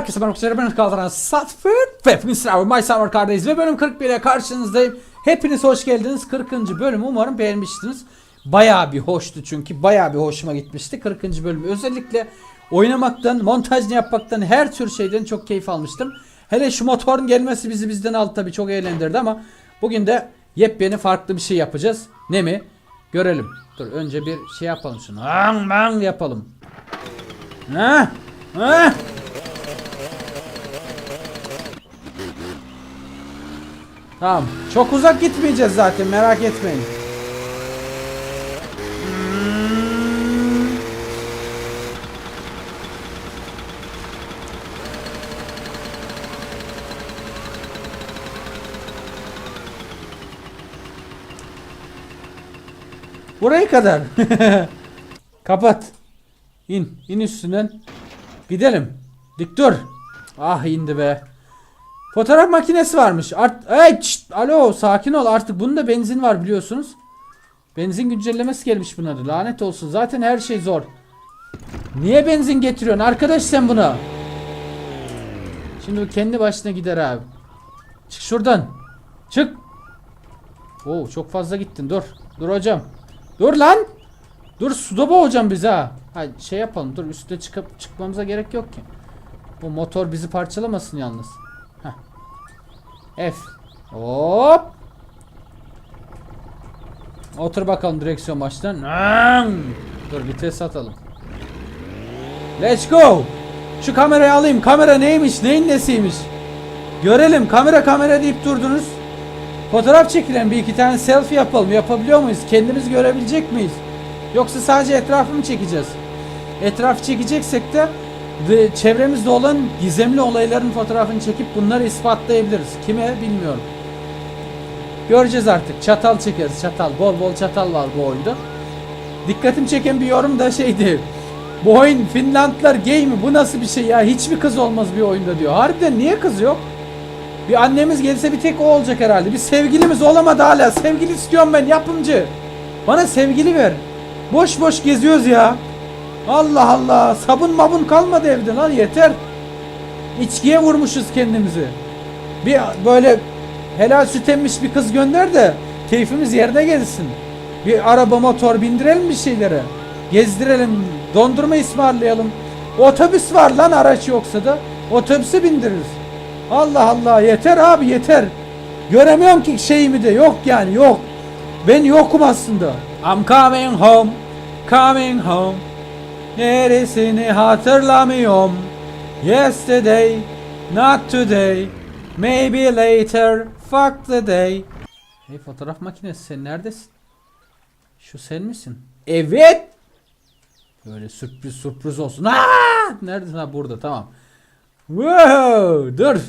Herkese merhaba arkadaşlar ben kaldıran Satford ve hepiniz Star My Summer Card'dayız ve bölüm 41 ile karşınızdayım. Hepiniz hoş geldiniz 40. bölüm umarım beğenmiştiniz. Bayağı bir hoştu çünkü bayağı bir hoşuma gitmişti 40. bölüm. Özellikle oynamaktan, montajını yapmaktan her tür şeyden çok keyif almıştım. Hele şu motorun gelmesi bizi bizden aldı tabii çok eğlendirdi ama bugün de yepyeni farklı bir şey yapacağız. Ne mi? Görelim. Dur önce bir şey yapalım şunu. Bang bang yapalım. Ha? Ha? Tamam. Çok uzak gitmeyeceğiz zaten merak etmeyin. Buraya kadar. Kapat. İn. İn üstünden. Gidelim. Dik dur. Ah indi be. Fotoğraf makinesi varmış. Art hey, şşt, alo sakin ol artık bunda benzin var biliyorsunuz. Benzin güncellemesi gelmiş buna da. Lanet olsun. Zaten her şey zor. Niye benzin getiriyorsun arkadaş sen buna? Şimdi bu kendi başına gider abi. Çık şuradan. Çık. Oo çok fazla gittin. Dur. Dur hocam. Dur lan. Dur suda boğacağım bizi ha. Ha şey yapalım. Dur üstte çıkıp çıkmamıza gerek yok ki. Bu motor bizi parçalamasın yalnız. F. Hop. Otur bakalım direksiyon baştan. Dur vites atalım. Let's go. Şu kamerayı alayım. Kamera neymiş? Neyin nesiymiş? Görelim. Kamera kamera deyip durdunuz. Fotoğraf çekilen bir iki tane selfie yapalım. Yapabiliyor muyuz? Kendimiz görebilecek miyiz? Yoksa sadece etrafı mı çekeceğiz? Etraf çekeceksek de ve çevremizde olan gizemli olayların fotoğrafını çekip bunları ispatlayabiliriz. Kime bilmiyorum. Göreceğiz artık. Çatal çekeriz. Çatal. Bol bol çatal var bu oyunda. Dikkatim çeken bir yorum da şeydi. Bu oyun Finlandlar gay mi? Bu nasıl bir şey ya? Hiçbir kız olmaz bir oyunda diyor. Harbiden niye kız yok? Bir annemiz gelse bir tek o olacak herhalde. Bir sevgilimiz olamadı hala. Sevgili istiyorum ben yapımcı. Bana sevgili ver. Boş boş geziyoruz ya. Allah Allah. Sabun mabun kalmadı evde lan yeter. İçkiye vurmuşuz kendimizi. Bir böyle helal süt emmiş bir kız gönder de keyfimiz yerine gelsin. Bir araba motor bindirelim bir şeylere. Gezdirelim. Dondurma ısmarlayalım. Otobüs var lan araç yoksa da. Otobüse bindiririz. Allah Allah yeter abi yeter. Göremiyorum ki şeyimi de yok yani yok. Ben yokum aslında. I'm coming home. Coming home. Neresini hatırlamıyorum. Yesterday, not today. Maybe later, fuck the day. Hey fotoğraf makinesi sen neredesin? Şu sen misin? Evet. Böyle sürpriz sürpriz olsun. Aa! Neredesin ha burada tamam. Wow, dur.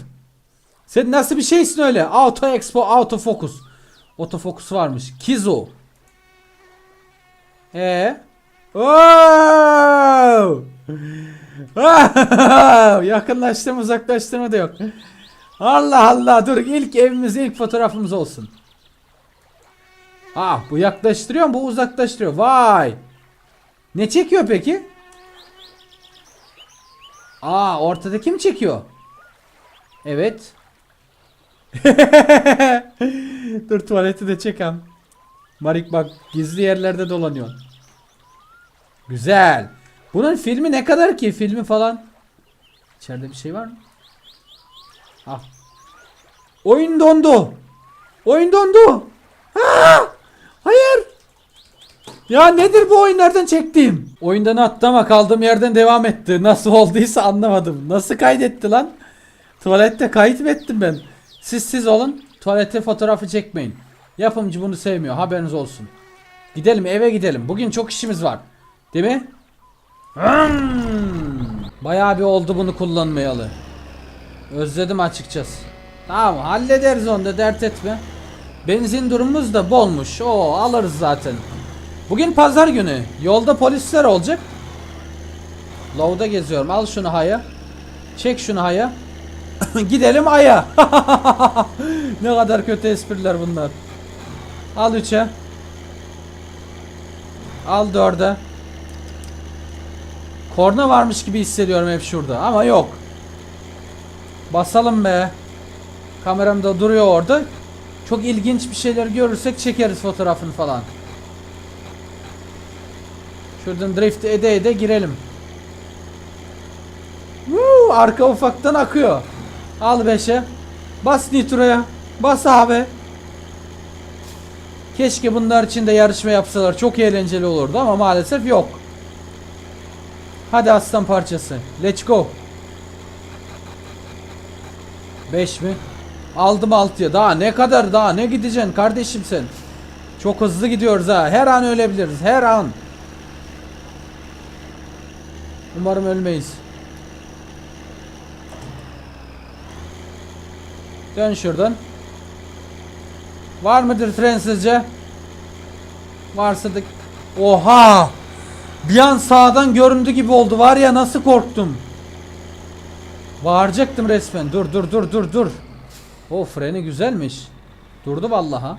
Sen nasıl bir şeysin öyle? Auto Expo, Auto Focus. Autofocus varmış. Kizo. E Oo! Yakınlaştırma uzaklaştırma da yok. Allah Allah dur ilk evimiz ilk fotoğrafımız olsun. Ah bu yaklaştırıyor mu bu uzaklaştırıyor. Vay. Ne çekiyor peki? Aa ortadaki mi çekiyor? Evet. dur tuvaleti de çekem. Marik bak gizli yerlerde dolanıyor. Güzel. Bunun filmi ne kadar ki? Filmi falan. İçeride bir şey var mı? Ah. Oyun dondu. Oyun dondu. Ha! Hayır. Ya nedir bu oyun nereden çektiğim? Oyundan atlama kaldığım yerden devam etti. Nasıl olduysa anlamadım. Nasıl kaydetti lan? Tuvalette kayıt mı ettim ben? Siz siz olun. Tuvalete fotoğrafı çekmeyin. Yapımcı bunu sevmiyor. Haberiniz olsun. Gidelim eve gidelim. Bugün çok işimiz var. Değil mi? Hmm. Bayağı bir oldu bunu kullanmayalı. Özledim açıkçası. Tamam hallederiz onu da dert etme. Benzin durumumuz da bolmuş. O alırız zaten. Bugün pazar günü. Yolda polisler olacak. Low'da geziyorum. Al şunu haya. Çek şunu haya. Gidelim aya. ne kadar kötü espriler bunlar. Al 3'e. Al 4'e. Korna varmış gibi hissediyorum hep şurada ama yok. Basalım be. Kameram da duruyor orada. Çok ilginç bir şeyler görürsek çekeriz fotoğrafını falan. Şuradan drift ede ede girelim. Woo, arka ufaktan akıyor. Al 5'e. Bas nitroya. Bas abi. Keşke bunlar için de yarışma yapsalar. Çok eğlenceli olurdu ama maalesef yok. Hadi aslan parçası. Let's go. 5 mi? Aldım 6'ya. Daha ne kadar daha ne gideceksin kardeşim sen? Çok hızlı gidiyoruz ha. Her an ölebiliriz. Her an. Umarım ölmeyiz. Dön şuradan. Var mıdır tren sizce? Varsa da... Oha! Bir an sağdan göründü gibi oldu. Var ya nasıl korktum. Bağıracaktım resmen. Dur dur dur dur dur. O freni güzelmiş. Durdu vallaha.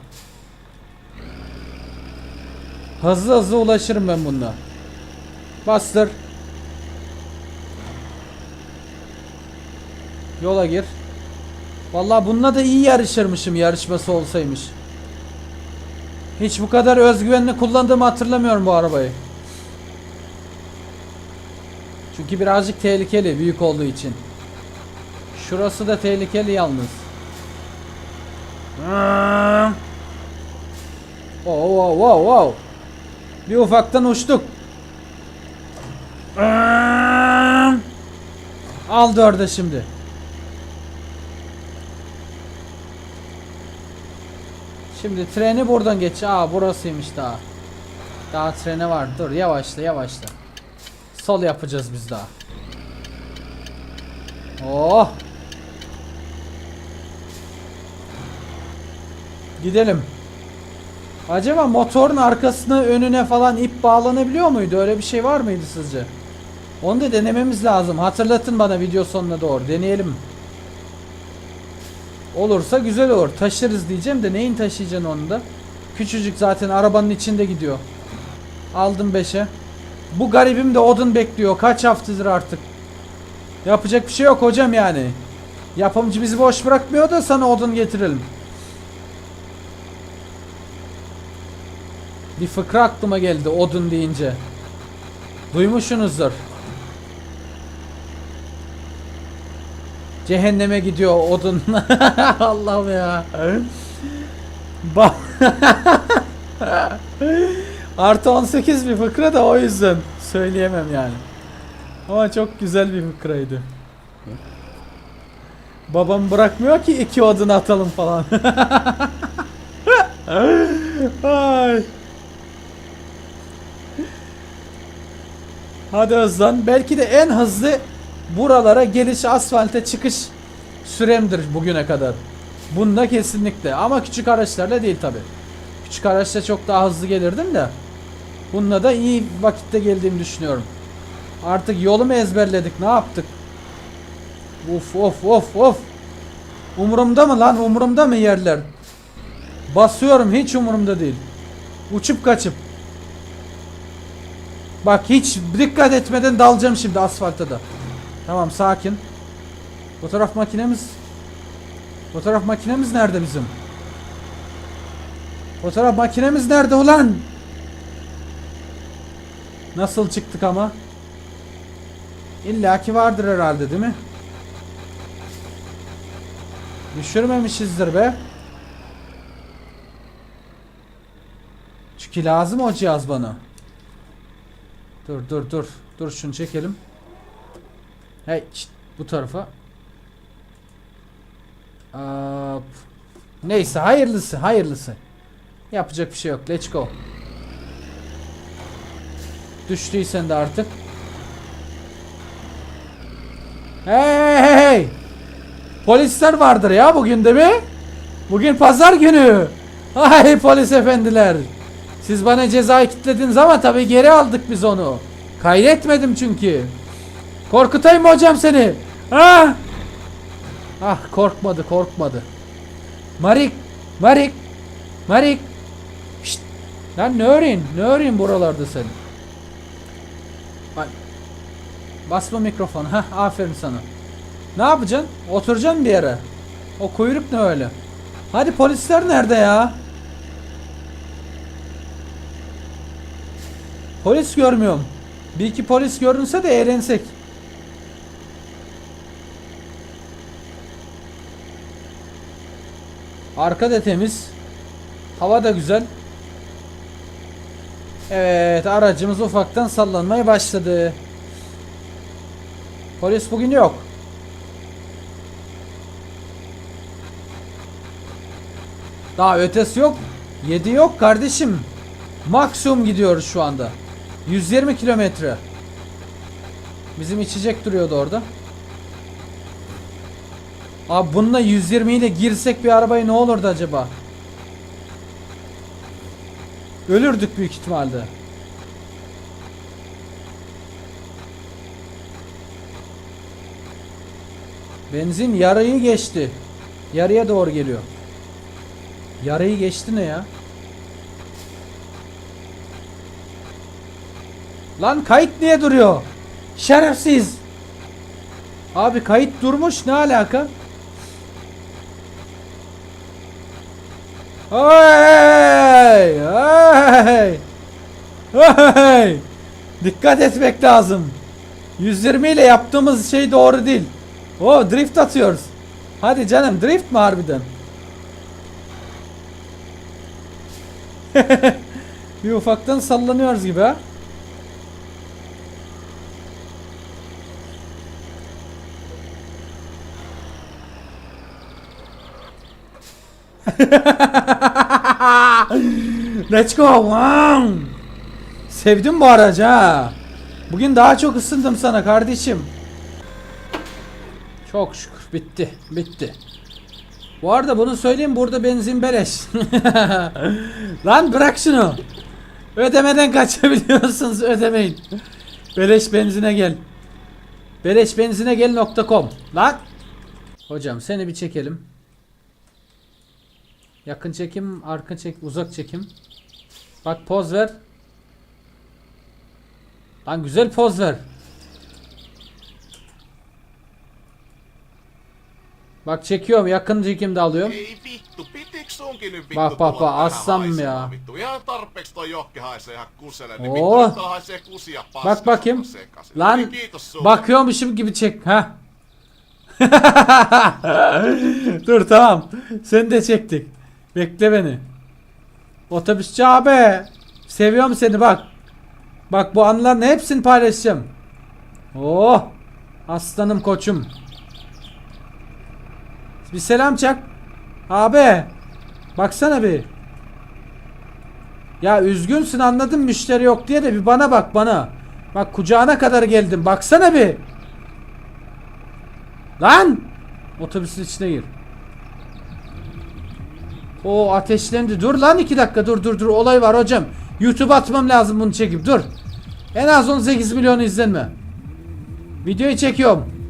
Hızlı hızlı ulaşırım ben bununla. Bastır. Yola gir. Vallahi bununla da iyi yarışırmışım yarışması olsaymış. Hiç bu kadar özgüvenli kullandığımı hatırlamıyorum bu arabayı. Çünkü birazcık tehlikeli büyük olduğu için. Şurası da tehlikeli yalnız. Oh, wow, wow, wow. Bir ufaktan uçtuk. Al dörde şimdi. Şimdi treni buradan geç. Aa burasıymış daha. Daha trene var. Dur yavaşla yavaşla. Sol yapacağız biz daha. Oh. Gidelim. Acaba motorun arkasına önüne falan ip bağlanabiliyor muydu? Öyle bir şey var mıydı sizce? Onu da denememiz lazım. Hatırlatın bana video sonuna doğru. Deneyelim. Olursa güzel olur. Taşırız diyeceğim de neyin taşıyacaksın onu da? Küçücük zaten arabanın içinde gidiyor. Aldım 5'e. Bu garibim de odun bekliyor. Kaç haftadır artık. Yapacak bir şey yok hocam yani. Yapımcı bizi boş bırakmıyor da sana odun getirelim. Bir fıkra aklıma geldi odun deyince. Duymuşsunuzdur. Cehenneme gidiyor odun. Allah'ım ya. Ba Artı 18 bir fıkra da o yüzden söyleyemem yani. Ama çok güzel bir fıkraydı. Babam bırakmıyor ki iki odun atalım falan. Ay. Hadi Özlan. Belki de en hızlı buralara geliş asfalte çıkış süremdir bugüne kadar. Bunda kesinlikle. Ama küçük araçlarla değil tabi. Küçük araçla çok daha hızlı gelirdim de. Bununla da iyi vakitte geldiğimi düşünüyorum. Artık yolumu ezberledik. Ne yaptık? Of of of of. Umurumda mı lan? Umurumda mı yerler? Basıyorum hiç umurumda değil. Uçup kaçıp. Bak hiç dikkat etmeden dalacağım şimdi asfalta da. Tamam sakin. Fotoğraf makinemiz Fotoğraf makinemiz nerede bizim? Fotoğraf makinemiz nerede ulan? Nasıl çıktık ama? İlla ki vardır herhalde değil mi? Düşürmemişizdir be. Çünkü lazım o cihaz bana. Dur dur dur. Dur şunu çekelim. Hey şşt, bu tarafa. Aa, neyse hayırlısı hayırlısı. Yapacak bir şey yok. Let's go. Düştüysen de artık. Hey hey hey. Polisler vardır ya bugün değil mi? Bugün pazar günü. Ay polis efendiler. Siz bana cezayı kitlediniz ama tabii geri aldık biz onu. Kaydetmedim çünkü. Korkutayım mı hocam seni? Ha? Ah korkmadı korkmadı. Marik, Marik, Marik. Şşt. Lan ne öreyim? Ne öreyim buralarda sen? Bak. Basma mikrofonu. Ha, aferin sana. Ne yapacaksın? Oturacaksın bir yere. O kuyruk ne öyle? Hadi polisler nerede ya? Polis görmüyorum. Bir iki polis görünse de eğlensek. Arka da temiz. Hava da güzel. Evet aracımız ufaktan sallanmaya başladı. Polis bugün yok. Daha ötesi yok. 7 yok kardeşim. Maksimum gidiyoruz şu anda. 120 kilometre. Bizim içecek duruyordu orada. Abi bununla 120 ile girsek bir arabaya ne olurdu acaba? Ölürdük büyük ihtimalle. Benzin yarıyı geçti. Yarıya doğru geliyor. Yarıyı geçti ne ya? Lan kayıt niye duruyor? Şerefsiz. Abi kayıt durmuş ne alaka? Hey! Hey! Hey! Dikkat etmek lazım. 120 ile yaptığımız şey doğru değil. O drift atıyoruz. Hadi canım drift mi harbiden? bir ufaktan sallanıyoruz gibi ha. Let's go. Wow. Sevdim bu aracı ha. Bugün daha çok ısındım sana kardeşim. Çok şükür bitti. Bitti. Bu arada bunu söyleyeyim burada benzin beleş. Lan bırak şunu. Ödemeden kaçabiliyorsunuz ödemeyin. Beleş benzine gel. Beleş benzine gel.com Lan. Hocam seni bir çekelim. Yakın çekim, arka çek, uzak çekim. Bak poz ver. Lan güzel poz ver. Bak çekiyorum, yakın çekimde alıyorum. Ei vittu, pitiks sunkin nyt vittu tulla bak, vähän assam haisemaan ya. Vittu ihan tarpeeksi toi johki haisee ihan kuselle, niin Oo. vittu nyt täällä haisee kusia paskaa. Bak bakayım. sekaisin. Lan Niin, kiitos sulle. bakıyormuşum gibi çek. Ha. Dur tamam. Sen de çektik. Bekle beni. Otobüsçü abi. Seviyorum seni bak. Bak bu anların hepsini paylaşacağım. Oh. Aslanım koçum. Bir selam çak. Abi. Baksana bir. Ya üzgünsün anladım müşteri yok diye de bir bana bak bana. Bak kucağına kadar geldim. Baksana bir. Lan! Otobüsün içine gir. O ateşlendi. Dur lan iki dakika dur dur dur. Olay var hocam. YouTube atmam lazım bunu çekip. Dur. En az 18 milyon izlenme. Videoyu çekiyorum.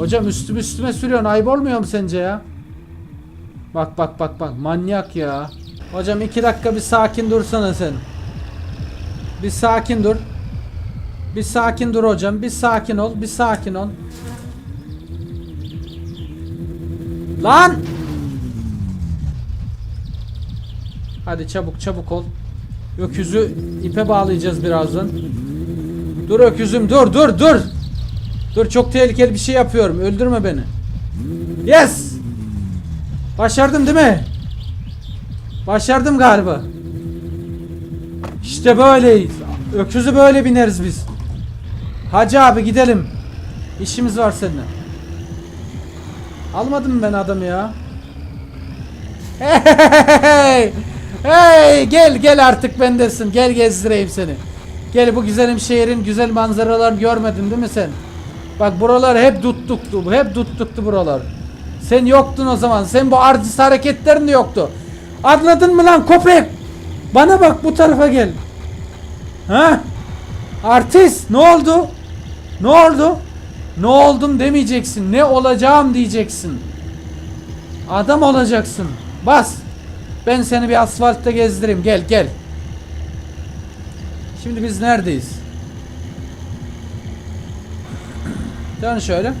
Hocam üstüm üstüme sürüyorsun. Ayıp olmuyor mu sence ya? Bak bak bak bak. Manyak ya. Hocam iki dakika bir sakin dursana sen. Bir sakin dur. Bir sakin dur hocam. Bir sakin ol. Bir sakin ol. Lan! Hadi çabuk çabuk ol. Öküzü ipe bağlayacağız birazdan. Dur öküzüm dur dur dur. Dur çok tehlikeli bir şey yapıyorum. Öldürme beni. Yes! Başardım değil mi? Başardım galiba. İşte böyleyiz. Öküzü böyle bineriz biz. Hacı abi gidelim. İşimiz var seninle. Almadım ben adamı ya? Hey! Hey! Gel gel artık bendesin. Gel gezdireyim seni. Gel bu güzelim şehrin güzel manzaralarını görmedin değil mi sen? Bak buralar hep tuttuktu. Hep tuttuktu buralar. Sen yoktun o zaman. Sen bu artist hareketlerin de yoktu. Anladın mı lan köpek? Bana bak bu tarafa gel. Ha? Artist ne oldu? Ne oldu? Ne oldum demeyeceksin. Ne olacağım diyeceksin. Adam olacaksın. Bas. Ben seni bir asfaltta gezdireyim. Gel gel. Şimdi biz neredeyiz? Dön şöyle.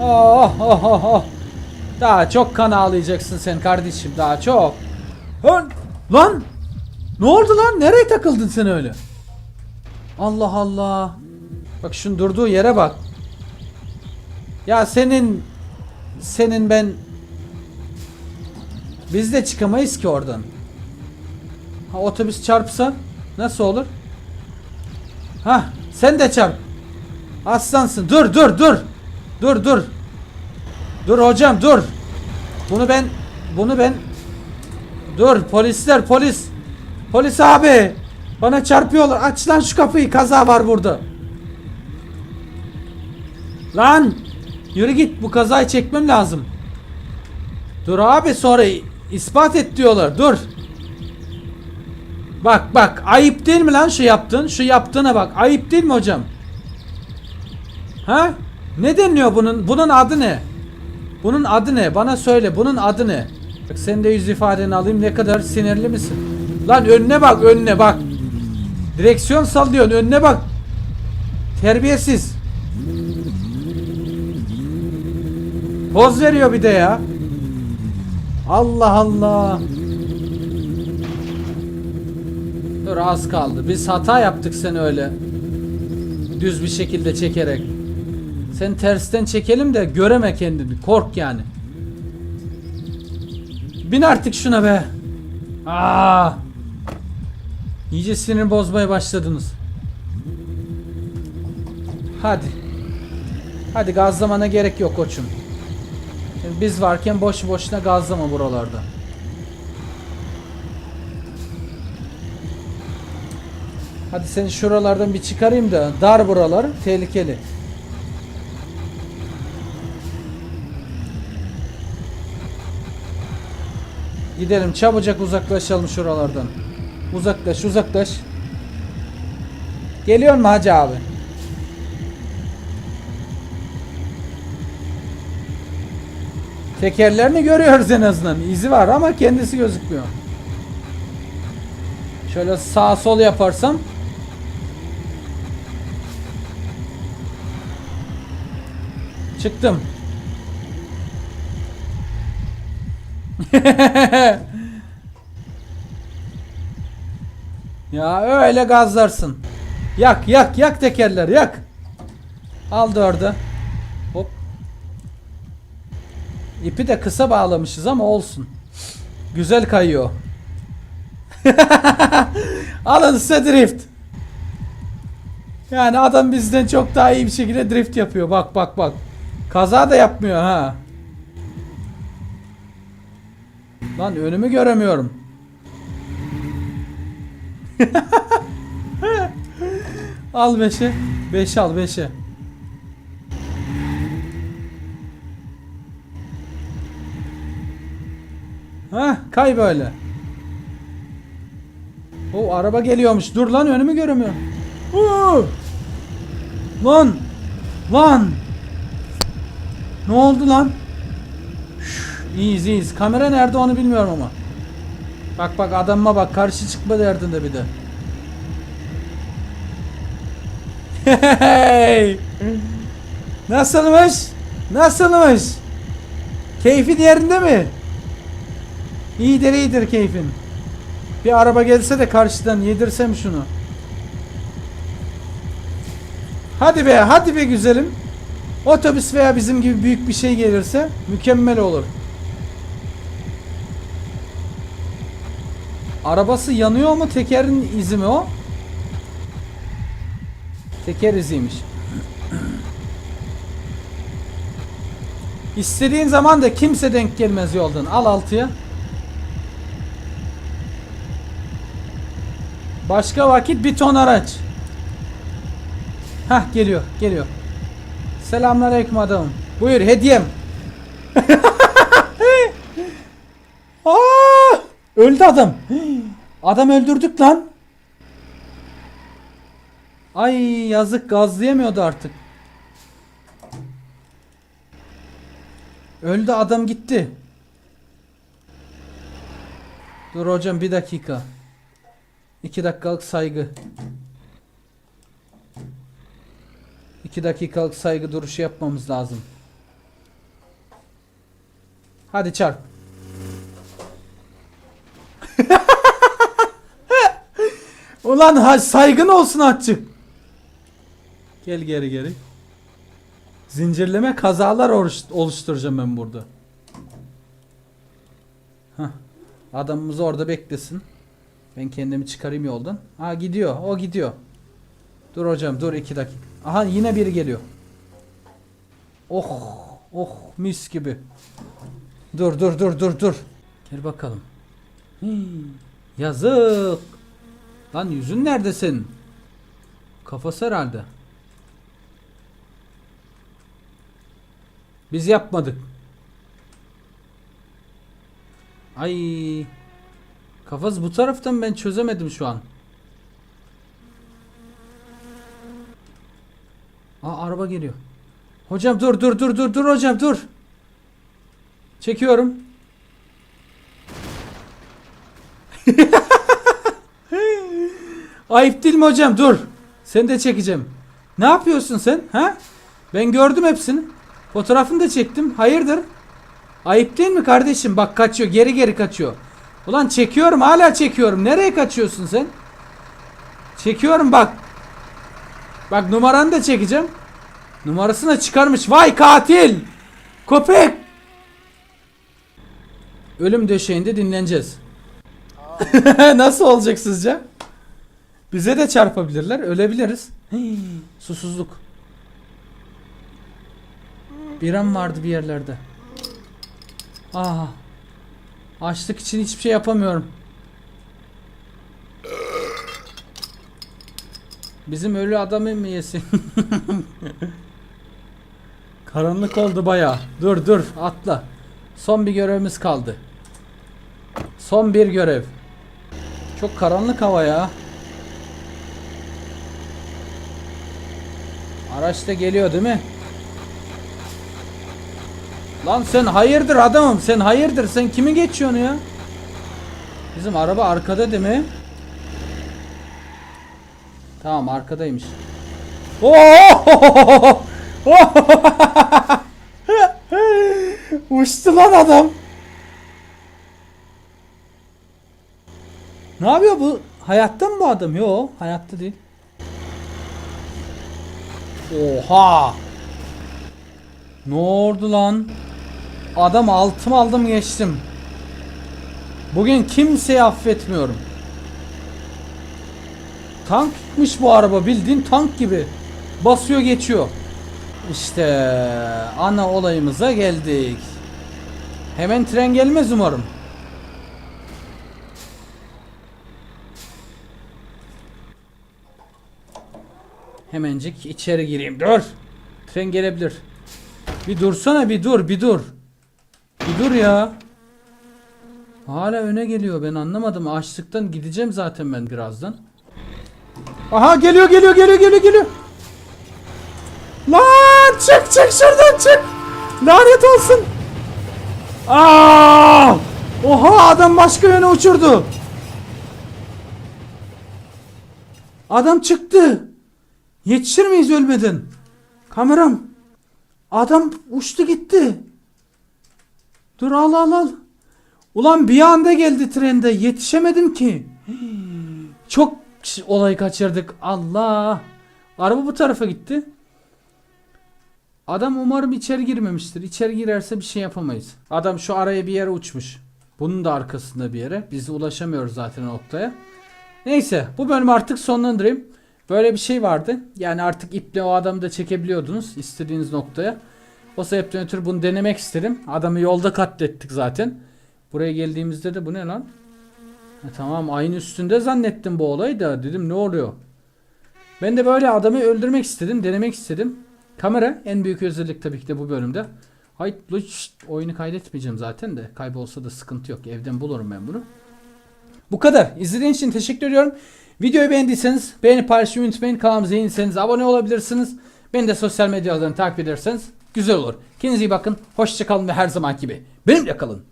Oh oh oh oh. Daha çok kan ağlayacaksın sen kardeşim daha çok. Lan! Lan! Ne oldu lan? Nereye takıldın sen öyle? Allah Allah. Bak şunun durduğu yere bak. Ya senin senin ben biz de çıkamayız ki oradan. Ha otobüs çarpsa nasıl olur? Ha sen de çarp. Aslansın. Dur dur dur. Dur dur. Dur hocam dur. Bunu ben bunu ben Dur polisler polis. Polis abi. Bana çarpıyorlar. Aç lan şu kapıyı. Kaza var burada. Lan. Yürü git. Bu kazayı çekmem lazım. Dur abi sonra ispat et diyorlar. Dur. Bak bak. Ayıp değil mi lan şu yaptın? Şu yaptığına bak. Ayıp değil mi hocam? Ha? Ne deniyor bunun? Bunun adı ne? Bunun adı ne? Bana söyle. Bunun adı ne? Bak sen de yüz ifadeni alayım. Ne kadar sinirli misin? Lan önüne bak, önüne bak. Direksiyon sallıyorsun. Önüne bak. Terbiyesiz. Poz veriyor bir de ya. Allah Allah. Dur az kaldı. Biz hata yaptık sen öyle. Düz bir şekilde çekerek. Sen tersten çekelim de göreme kendini. Kork yani. Bin artık şuna be. Aa! İyice sinir bozmaya başladınız. Hadi. Hadi gazlamana gerek yok koçum. Biz varken boş boşuna gazlama buralarda. Hadi seni şuralardan bir çıkarayım da dar buralar tehlikeli. Gidelim çabucak uzaklaşalım şuralardan. Uzaklaş uzaklaş. Geliyor mu hacı abi? Tekerlerini görüyoruz en azından. İzi var ama kendisi gözükmüyor. Şöyle sağ sol yaparsam Çıktım. ya öyle gazlarsın. Yak yak yak tekerler yak. Al dördü. Hop. İpi de kısa bağlamışız ama olsun. Güzel kayıyor. Alın size drift. Yani adam bizden çok daha iyi bir şekilde drift yapıyor. Bak bak bak. Kaza da yapmıyor ha. Lan önümü göremiyorum. al 5'e. 5 al 5'e. Ha, kay böyle. O araba geliyormuş. Dur lan önümü göremiyorum. Huu! Lan! Lan! Ne oldu lan? İyiyiz iyiyiz. Kamera nerede onu bilmiyorum ama. Bak bak adamıma bak karşı çıkma derdinde bir de. Hey! Nasılmış? Nasılmış? Keyfin yerinde mi? İyidir iyidir keyfin. Bir araba gelse de karşıdan yedirsem şunu. Hadi be hadi be güzelim. Otobüs veya bizim gibi büyük bir şey gelirse mükemmel olur. Arabası yanıyor mu? Tekerin izi mi o? Teker iziymiş. İstediğin zaman da kimse denk gelmez yoldan. Al altıya. Başka vakit bir ton araç. Hah geliyor geliyor. Selamünaleyküm adamım. Buyur hediyem. Aa, öldü adam. Adam öldürdük lan. Ay yazık gazlayamıyordu artık. Öldü adam gitti. Dur hocam bir dakika. İki dakikalık saygı. 2 dakikalık saygı duruşu yapmamız lazım. Hadi çarp. Ulan ha saygın olsun açık. Gel geri geri. Zincirleme kazalar oluş- oluşturacağım ben burada. Hah. Adamımız orada beklesin. Ben kendimi çıkarayım yoldan. Aa gidiyor. O gidiyor. Dur hocam dur iki dakika. Aha yine biri geliyor. Oh oh mis gibi. Dur dur dur dur dur. Gel bakalım. Hii, yazık. Lan yüzün neredesin? Kafası herhalde. Biz yapmadık. Ay. Kafası bu taraftan ben çözemedim şu an. Aa araba geliyor. Hocam dur dur dur dur dur hocam dur. Çekiyorum. Ayıp değil mi hocam dur. Seni de çekeceğim. Ne yapıyorsun sen ha? Ben gördüm hepsini. Fotoğrafını da çektim. Hayırdır? Ayıp değil mi kardeşim? Bak kaçıyor. Geri geri kaçıyor. Ulan çekiyorum. Hala çekiyorum. Nereye kaçıyorsun sen? Çekiyorum bak. Bak numaranı da çekeceğim. Numarasını çıkarmış. Vay katil. Köpek. Ölüm döşeğinde dinleneceğiz. Nasıl olacak sizce? Bize de çarpabilirler. Ölebiliriz. Susuzluk. Biram vardı bir yerlerde. Ah. Açlık için hiçbir şey yapamıyorum. Bizim ölü adamı mı yesin? Karanlık oldu baya. Dur dur atla. Son bir görevimiz kaldı. Son bir görev. Çok karanlık hava ya. Araç da geliyor değil mi? Lan sen hayırdır adamım sen hayırdır sen kimi geçiyorsun ya? Bizim araba arkada değil mi? Tamam arkadaymış. Oo! Uçtu lan adam. Ne yapıyor bu? Hayatta mı bu adam? Yo, hayatta değil. Oha! Ne oldu lan? Adam altım aldım geçtim. Bugün kimseyi affetmiyorum. Tankmış bu araba bildiğin tank gibi. Basıyor geçiyor. İşte ana olayımıza geldik. Hemen tren gelmez umarım. Hemencik içeri gireyim. Dur. Tren gelebilir. Bir dursana bir dur bir dur. Bir dur ya. Hala öne geliyor ben anlamadım. Açlıktan gideceğim zaten ben birazdan. Aha geliyor geliyor geliyor geliyor geliyor. Lan çık çık şuradan çık. Lanet olsun. Aa! Oha adam başka yöne uçurdu. Adam çıktı. Yetişir miyiz ölmeden? Kameram. Adam uçtu gitti. Dur al al al. Ulan bir anda geldi trende yetişemedim ki. Çok ş- olay kaçırdık. Allah. Araba bu tarafa gitti. Adam umarım içeri girmemiştir. İçeri girerse bir şey yapamayız. Adam şu araya bir yere uçmuş. Bunun da arkasında bir yere. Biz ulaşamıyoruz zaten noktaya. Neyse bu bölümü artık sonlandırayım. Böyle bir şey vardı. Yani artık iple o adamı da çekebiliyordunuz istediğiniz noktaya. O sebepten ötürü bunu denemek istedim. Adamı yolda katlettik zaten. Buraya geldiğimizde de bu ne lan? Ha, tamam aynı üstünde zannettim bu olayı da dedim ne oluyor? Ben de böyle adamı öldürmek istedim, denemek istedim. Kamera en büyük özellik tabii ki de bu bölümde. Hayır, oyunu kaydetmeyeceğim zaten de. Kaybolsa da sıkıntı yok. Evden bulurum ben bunu. Bu kadar. İzlediğiniz için teşekkür ediyorum. Videoyu beğendiyseniz beğenip paylaşmayı unutmayın. Kanalımıza yeniyseniz abone olabilirsiniz. Beni de sosyal medyadan takip ederseniz güzel olur. Kendinize iyi bakın. Hoşçakalın ve her zaman gibi benimle kalın.